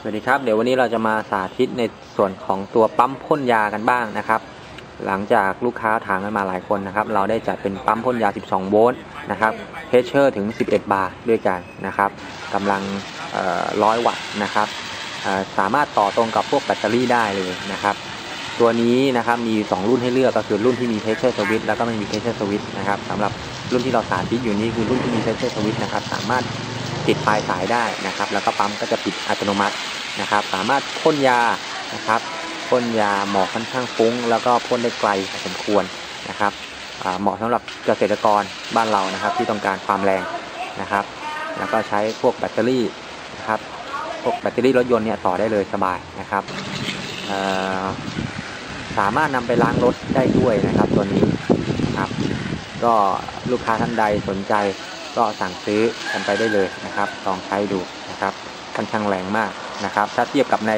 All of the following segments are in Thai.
สวัสดีครับ เดี๋ยววันนี้เราจะมาสาธิตในส่วนของตัวปั๊มพ่นยากันบ้างนะครับ หลังจากลูกค้าถามกันมาหลายคนนะครับ เราได้จัดเป็นปั๊มพ่นยา 12 โวลต์นะครับเพชเชอร์ถึง 11 บาร์ด้วยกันนะครับกำลังร้อยวัตต์นะครับสามารถต่อตรงกับพวกแบตเตอรี่ได้เลยนะครับ ตัวนี้นะครับมีอยู่สองรุ่นให้เลือกก็คือรุ่นที่มีเพชเชอร์สวิตแล้วก็ไม่มีเพชเชอร์สวิตนะครับสำหรับรุ่นที่เราสาธิตอยู่นี้คือรุ่นที่มีเพชเชอร์สวิตนะครับ สามารถ ติดปลายสายได้นะครับ แล้วก็ปั๊มก็จะปิดอัตโนมัตินะครับ สามารถพ่นยานะครับพ่นยาหมอกค่อนข้างฟุ้ง แล้วก็พ่นได้ไกลพอสมควรนะครับเหมาะสำหรับเกษตรกรบ้านเรานะครับ ที่ต้องการความแรงนะครับ แล้วก็ใช้พวกแบตเตอรี่นะครับพวกแบตเตอรี่รถยนต์เนี่ยต่อได้เลยสบายนะครับสามารถนำไปล้างรถได้ด้วยนะครับ ตัวนี้นะครับ ก็ลูกค้าท่านใดสนใจ ก็สั่งซื้อกันไปได้เลยนะครับลองใช้ดูนะครับค่อนข้างแรงมากนะครับ ถ้าเทียบกับใน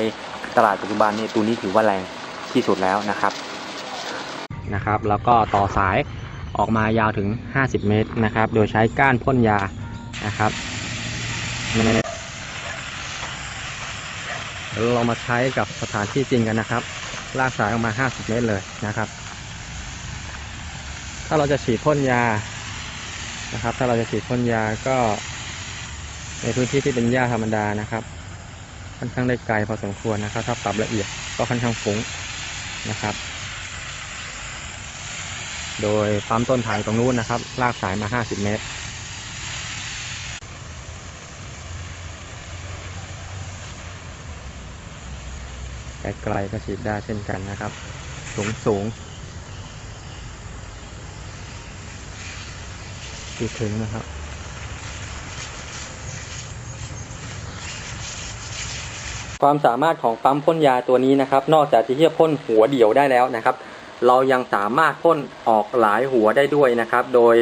ตลาดปัจจุบันนี่ตัวนี้ถือว่าแรงที่สุดแล้วนะครับนะครับ แล้วก็ต่อสายออกมายาวถึง 50 เมตรนะครับ โดยใช้ก้านพ่นยานะครับเดี๋ยวเรามาใช้กับสถานที่จริงกันนะครับ ลากสายออกมา 50 เมตรเลยนะครับ ถ้าเราจะฉีดพ่นยา นะครับ ถ้าเราจะฉีดพ่นยาก็ ในพื้นที่ที่เป็นหญ้าธรรมดานะครับ ค่อนข้างได้ไกลพอสมควรนะครับ ถ้าปรับละเอียดก็ค่อนข้างฟุ้งนะครับ โดยปั๊มต้นทางตรงนู้นนะครับ ลากสายมา 50 เมตรไกลๆก็ฉีดได้เช่นกันนะครับ สูงสูง ที่ถึงนะครับ ความสามารถของปั๊มพ่นยาตัวนี้นะครับ นอกจากที่จะพ่นหัวเดี่ยวได้แล้วนะครับ เรายังสามารถพ่นออกหลายหัวได้ด้วยนะครับ โดย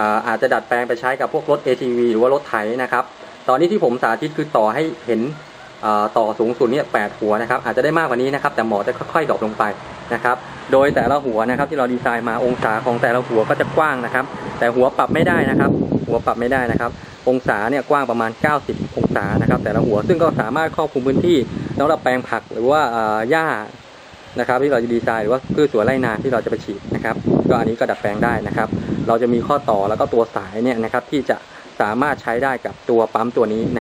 อาอาจจะดัดแปลงไปใช้กับพวกรถ ATV หรือว่ารถไถนะครับ ตอนนี้ที่ผมสาธิตคือต่อให้เห็นต่อสูงสุดเนี่ยแปดหัวนะครับ อาจจะได้มากกว่านี้นะครับ แต่หมอจะค่อยๆดรอปลงไป นะครับ โดยแต่ละหัวนะครับที่เราดีไซน์มาองศาของแต่ละหัวก็จะกว้างนะครับ แต่หัวปรับไม่ได้นะครับ หัวปรับไม่ได้นะครับ องศาเนี่ยกว้างประมาณ 90 องศานะครับ แต่ละหัวซึ่งก็สามารถครอบคลุมพื้นที่สำหรับแปลงผักหรือว่าหญ้านะครับที่เราจะดีไซน์หรือว่าพืชสวนไร่นาที่เราจะไปฉีดนะครับ ก็อันนี้ก็ดัดแปลงได้นะครับ เราจะมีข้อต่อแล้วก็ตัวสายเนี่ยนะครับที่จะสามารถใช้ได้กับตัวปั๊มตัวนี้